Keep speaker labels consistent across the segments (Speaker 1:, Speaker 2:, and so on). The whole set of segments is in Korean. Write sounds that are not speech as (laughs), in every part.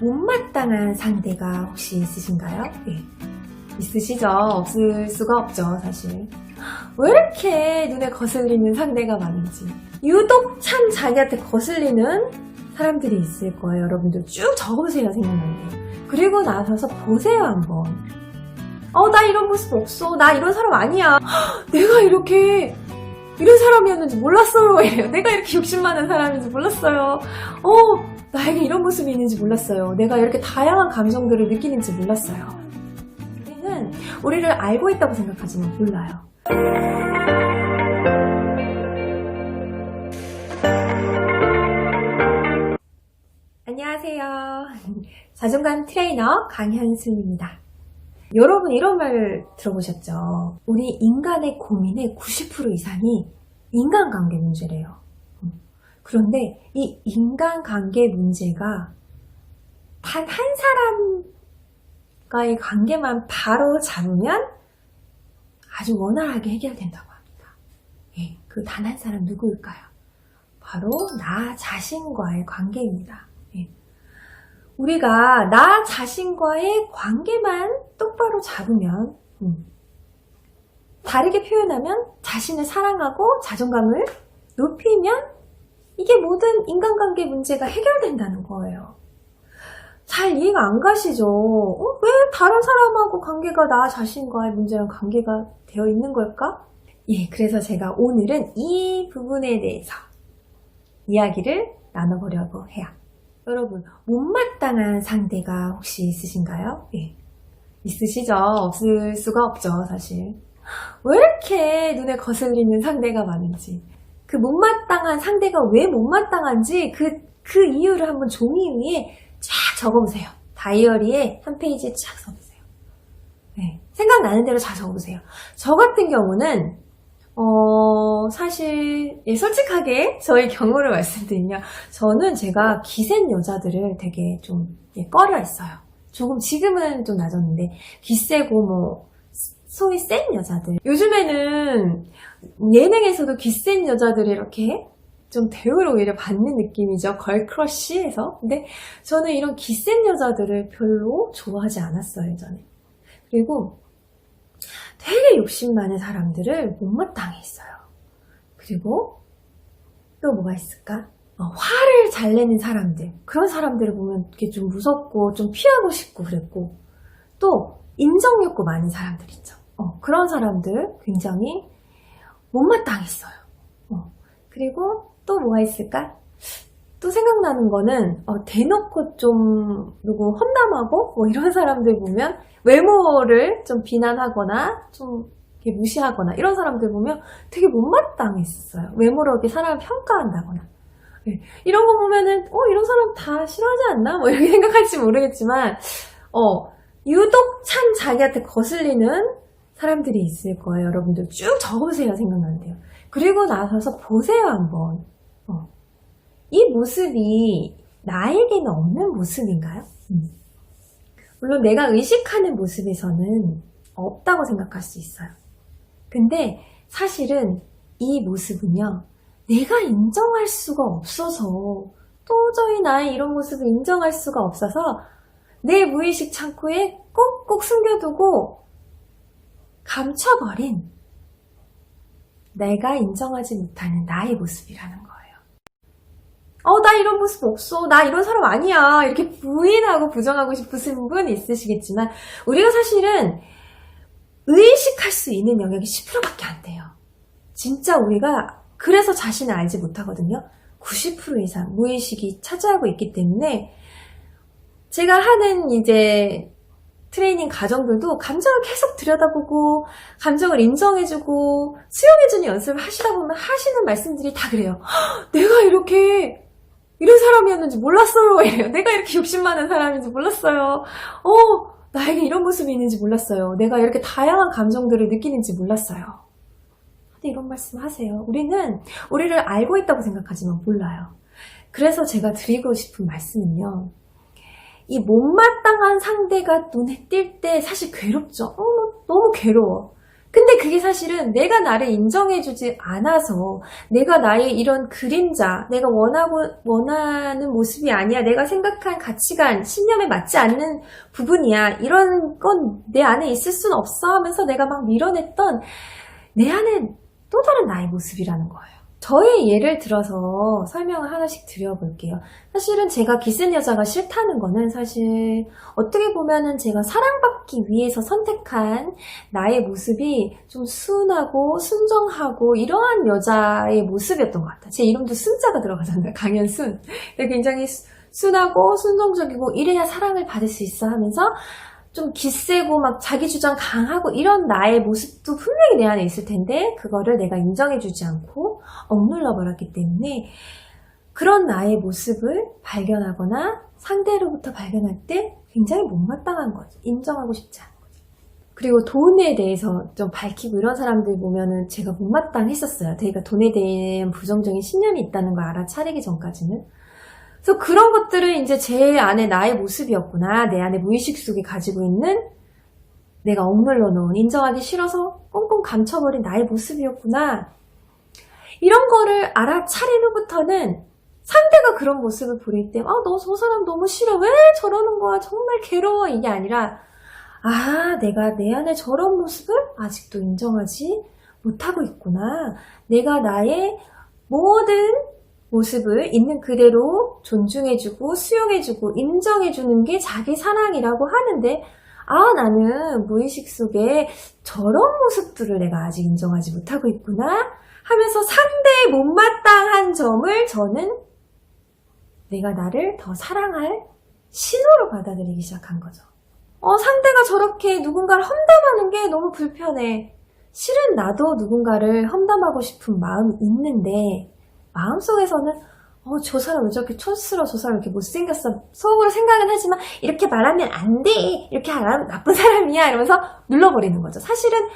Speaker 1: 못마땅한 상대가 혹시 있으신가요? 예. 있으시죠? 없을 수가 없죠, 사실. 왜 이렇게 눈에 거슬리는 상대가 많은지. 유독 참 자기한테 거슬리는 사람들이 있을 거예요. 여러분들 쭉 적어보세요, 생각나는데. 그리고 나서서 보세요, 한번. 어, 나 이런 모습 없어. 나 이런 사람 아니야. 헉, (gasps) 내가 이렇게, 이런 사람이었는지 몰랐어요. (laughs) 내가 이렇게 욕심 많은 사람인지 몰랐어요. 어, 나에게 이런 모습이 있는지 몰랐어요. 내가 이렇게 다양한 감정들을 느끼는지 몰랐어요. 우리는 우리를 알고 있다고 생각하지만 몰라요. 안녕하세요. (laughs) 자존감 트레이너 강현순입니다. 여러분 이런 말 들어보셨죠? 우리 인간의 고민의 90% 이상이 인간관계 문제래요. 음. 그런데 이 인간관계 문제가 단 한 사람과의 관계만 바로 잡으면 아주 원활하게 해결된다고 합니다. 예, 그 단 한 사람 누구일까요? 바로 나 자신과의 관계입니다. 예. 우리가 나 자신과의 관계만 똑바로 잡으면, 음, 다르게 표현하면 자신을 사랑하고 자존감을 높이면 이게 모든 인간관계 문제가 해결된다는 거예요. 잘 이해가 안 가시죠? 어? 왜 다른 사람하고 관계가 나 자신과의 문제랑 관계가 되어 있는 걸까? 예, 그래서 제가 오늘은 이 부분에 대해서 이야기를 나눠보려고 해요. 여러분, 못마땅한 상대가 혹시 있으신가요? 예. 있으시죠? 없을 수가 없죠, 사실. 왜 이렇게 눈에 거슬리는 상대가 많은지. 그 못마땅한 상대가 왜 못마땅한지 그, 그 이유를 한번 종이 위에 쫙 적어보세요. 다이어리에 한 페이지에 쫙 써보세요. 네. 생각나는 대로 다 적어보세요. 저 같은 경우는, 어, 사실, 예, 솔직하게 저의 경우를 (laughs) 말씀드리면, 저는 제가 기센 여자들을 되게 좀, 예, 꺼려 했어요. 조금, 지금은 좀 낮았는데, 기세고, 뭐, 소위 센 여자들. 요즘에는 예능에서도 기센 여자들이 이렇게 좀 대우를 오히려 받는 느낌이죠. 걸크러쉬에서. 근데 저는 이런 기센 여자들을 별로 좋아하지 않았어요, 예전에. 그리고 되게 욕심 많은 사람들을 못마땅해 했어요. 그리고 또 뭐가 있을까? 어, 화를 잘 내는 사람들. 그런 사람들을 보면 이렇게 좀 무섭고 좀 피하고 싶고 그랬고. 또 인정 욕구 많은 사람들 있죠. 어, 그런 사람들 굉장히 못마땅했어요. 어, 그리고 또 뭐가 있을까? 또 생각나는 거는 어, 대놓고 좀 누구 험담하고 뭐 이런 (laughs) 사람들 보면 외모를 좀 비난하거나 좀 무시하거나 이런 사람들 보면 되게 못마땅했었어요. 외모로 이렇게 사람을 평가한다거나 네, 이런 거 보면은 어 이런 사람 다 싫어하지 않나? 뭐 이렇게 (laughs) 생각할지 모르겠지만 어 유독 참 자기한테 거슬리는 사람들이 있을 거예요. 여러분들 쭉 적어보세요. 생각나는데요. 그리고 나서서 보세요. 한번. 어. 이 모습이 나에게는 없는 모습인가요? 음. 물론 내가 의식하는 모습에서는 없다고 생각할 수 있어요. 근데 사실은 이 모습은요. 내가 인정할 수가 없어서 도저히 나의 이런 모습을 인정할 수가 없어서 내 무의식 창고에 꾹꾹 숨겨두고 감춰버린 내가 인정하지 못하는 나의 모습이라는 거예요. 어, 나 이런 모습 없어. 나 이런 사람 아니야. 이렇게 부인하고 부정하고 싶으신 분 있으시겠지만, 우리가 사실은 의식할 수 있는 영역이 10%밖에 안 돼요. 진짜 우리가 그래서 자신을 알지 못하거든요. 90% 이상 무의식이 차지하고 있기 때문에, 제가 하는 이제 트레이닝 과정들도 감정을 계속 들여다보고 감정을 인정해주고 수용해주는 연습을 하시다 보면 하시는 말씀들이 다 그래요. "헉, 내가 이렇게 이런 사람이었는지 몰랐어요. (laughs) 이래요. 내가 이렇게 욕심 많은 사람인지 몰랐어요. 어, 나에게 이런 모습이 있는지 몰랐어요. 내가 이렇게 다양한 감정들을 느끼는지 몰랐어요. 근데 이런 말씀 하세요. 우리는 우리를 알고 있다고 생각하지만 몰라요. 그래서 제가 드리고 싶은 말씀은요. 이 못마땅한 상대가 눈에 띌 때 사실 괴롭죠. 어, 너무 괴로워. 근데 그게 사실은 내가 나를 인정해주지 않아서 내가 나의 이런 그림자, 내가 원하고, 원하는 모습이 아니야. 내가 생각한 가치관, 신념에 맞지 않는 부분이야. 이런 건 내 안에 있을 순 없어 하면서 내가 막 밀어냈던 내 안에 또 다른 나의 모습이라는 거예요. 저의 예를 들어서 설명을 하나씩 드려볼게요. 사실은 제가 기센 여자가 싫다는 거는 사실 어떻게 보면은 제가 사랑받기 위해서 선택한 나의 모습이 좀 순하고 순정하고 이러한 여자의 모습이었던 것 같아요. 제 이름도 순자가 들어가잖아요. 근데 굉장히 수- 순하고 순정적이고 이래야 사랑을 받을 수 있어 하면서 좀 기세고 막 자기 주장 강하고 이런 나의 모습도 분명히 내 안에 있을 텐데 그거를 내가 인정해주지 않고 억눌러 버렸기 때문에 그런 나의 모습을 발견하거나 상대로부터 발견할 때 굉장히 못마땅한 거죠. 인정하고 싶지 않은 거죠. 그리고 돈에 대해서 좀 밝히고 이런 사람들 보면은 제가 못마땅했었어요. 제가 돈에 대한 부정적인 신념이 있다는 걸 알아차리기 전까지는. 그래서 그런 것들을 이제 제 안에 나의 모습이었구나. 내 안에 무의식 속에 가지고 있는 내가 억눌러 놓은 인정하기 싫어서 꽁꽁 감춰버린 나의 모습이었구나. 이런 거를 알아차린 후부터는 상대가 그런 모습을 보일 때, 아, 너 저 사람 너무 싫어. 왜 저러는 거야? 정말 괴로워. 이게 아니라, 아, 내가 내 안에 저런 모습을 아직도 인정하지 못하고 있구나. 내가 나의 모든 모습을 있는 그대로 존중해주고 수용해주고 인정해주는 게 자기 사랑이라고 하는데, 아, 나는 무의식 속에 저런 모습들을 내가 아직 인정하지 못하고 있구나. 하면서 상대의 못마땅한 점을 저는 내가 나를 더 사랑할 신호로 받아들이기 시작한 거죠. 어, 상대가 저렇게 누군가를 험담하는 게 너무 불편해. 실은 나도 누군가를 험담하고 싶은 마음이 있는데, 마음속에서는, 어, 저 사람 왜 저렇게 촌스러워, 저 사람 왜 이렇게 못생겼어. 속으로 생각은 하지만, 이렇게 말하면 안 돼! 이렇게 말하면 나쁜 사람이야! 이러면서 눌러버리는 거죠. 사실은,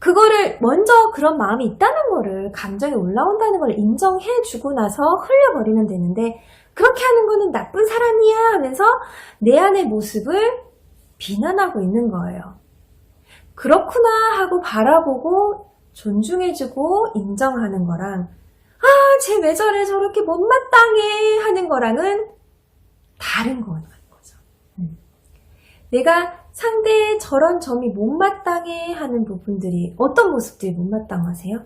Speaker 1: 그거를 먼저 그런 마음이 있다는 거를 감정이 올라온다는 걸 인정해주고 나서 흘려버리면 되는데 그렇게 하는 거는 나쁜 사람이야 하면서 내 안의 모습을 비난하고 있는 거예요. 그렇구나 하고 바라보고 존중해주고 인정하는 거랑 아, 쟤 왜 저래 저렇게 못마땅해 하는 거랑은 다른 거는 거죠. 음. 내가 상대의 저런 점이 못마땅해 하는 부분들이 어떤 모습들이 못마땅하세요?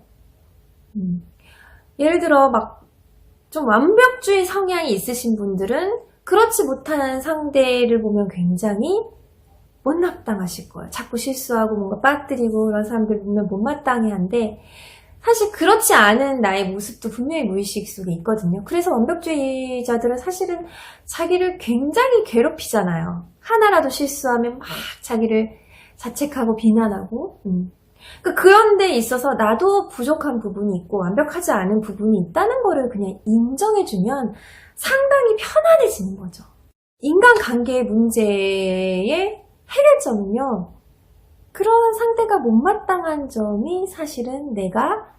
Speaker 1: 음, 예를 들어 막 좀 완벽주의 성향이 있으신 분들은 그렇지 못한 상대를 보면 굉장히 못마땅하실 거예요. 자꾸 실수하고 뭔가 빠뜨리고 그런 사람들 보면 못마땅해 한데 사실 그렇지 않은 나의 모습도 분명히 무의식 속에 있거든요. 그래서 완벽주의자들은 사실은 자기를 굉장히 괴롭히잖아요. 하나라도 실수하면 막 자기를 자책하고 비난하고. 음. 그런데 있어서 나도 부족한 부분이 있고 완벽하지 않은 부분이 있다는 거를 그냥 인정해주면 상당히 편안해지는 거죠. 인간관계의 문제의 해결점은요. 그런 상대가 못마땅한 점이 사실은 내가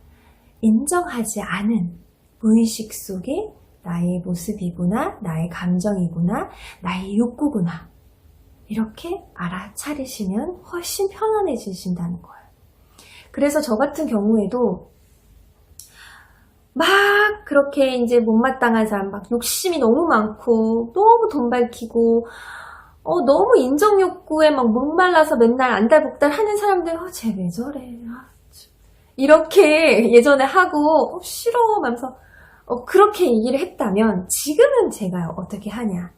Speaker 1: 인정하지 않은 무의식 속에 나의 모습이구나, 나의 감정이구나, 나의 욕구구나. 이렇게 알아차리시면 훨씬 편안해지신다는 거예요. 그래서 저 같은 경우에도 막 그렇게 이제 못마땅한 사람, 막 욕심이 너무 많고, 너무 돈 밝히고, 어, 너무 인정 욕구에 막 목말라서 맨날 안달복달 하는 사람들, 어, 쟤 왜 저래. 아, 참. 이렇게 (laughs) 예전에 하고, 어, 싫어. 하면서, 어, 그렇게 얘기를 했다면, 지금은 제가 어떻게 하냐.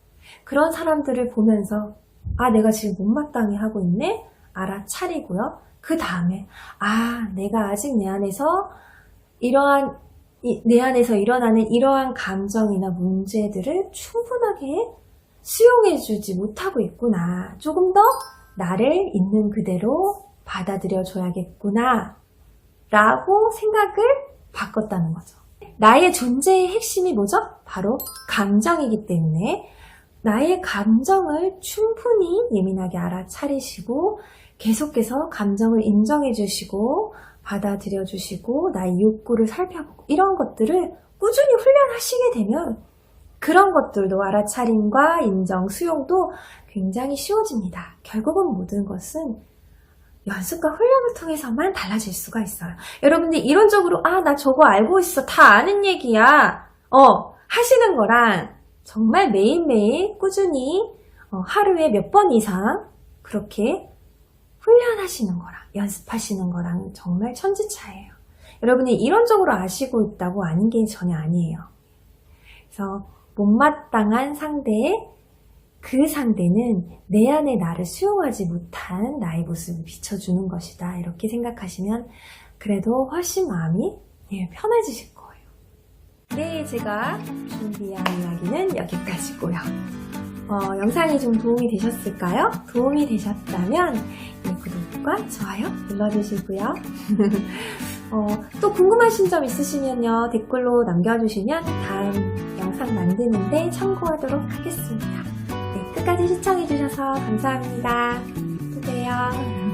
Speaker 1: 그런 사람들을 보면서, 아, 내가 지금 못마땅해 하고 있네? 알아차리고요. 그 다음에, 아, 내가 아직 내 안에서 이러한, 이- 내 안에서 일어나는 이러한 감정이나 문제들을 충분하게 수용해주지 못하고 있구나. 조금 더 나를 있는 그대로 받아들여 줘야겠구나. 라고 생각을 바꿨다는 거죠. 나의 존재의 핵심이 뭐죠? 바로 감정이기 때문에 나의 감정을 충분히 예민하게 알아차리시고 계속해서 감정을 인정해 주시고 받아들여 주시고 나의 욕구를 살펴보고 이런 것들을 꾸준히 훈련하시게 되면 그런 것들도 알아차림과 인정, 수용도 굉장히 쉬워집니다. 결국은 모든 것은 연습과 훈련을 통해서만 달라질 수가 있어요. 여러분들 이론적으로 아 나 저거 알고 있어 다 아는 얘기야 어 하시는 거랑 정말 매일매일 꾸준히 어, 하루에 몇 번 이상 그렇게 훈련하시는 거랑 연습하시는 거랑 정말 천지차예요. 여러분이 이론적으로 아시고 있다고 아는 게 전혀 아니에요. 그래서 못마땅한 상대에 그 상대는 내 안에 나를 수용하지 못한 나의 모습을 비춰주는 것이다. 이렇게 생각하시면 그래도 훨씬 마음이 예, 편해지실 거예요. 네, 제가 준비한 이야기는 여기까지고요. 어, 영상이 좀 도움이 되셨을까요? 도움이 되셨다면 예, 구독과 좋아요 눌러주시고요. (laughs) 어, 또 궁금하신 점 있으시면요 댓글로 남겨주시면 다음 영상 만드는데 참고하도록 하겠습니다. 네, 끝까지 시청해주셔서 감사합니다. 또 봬요.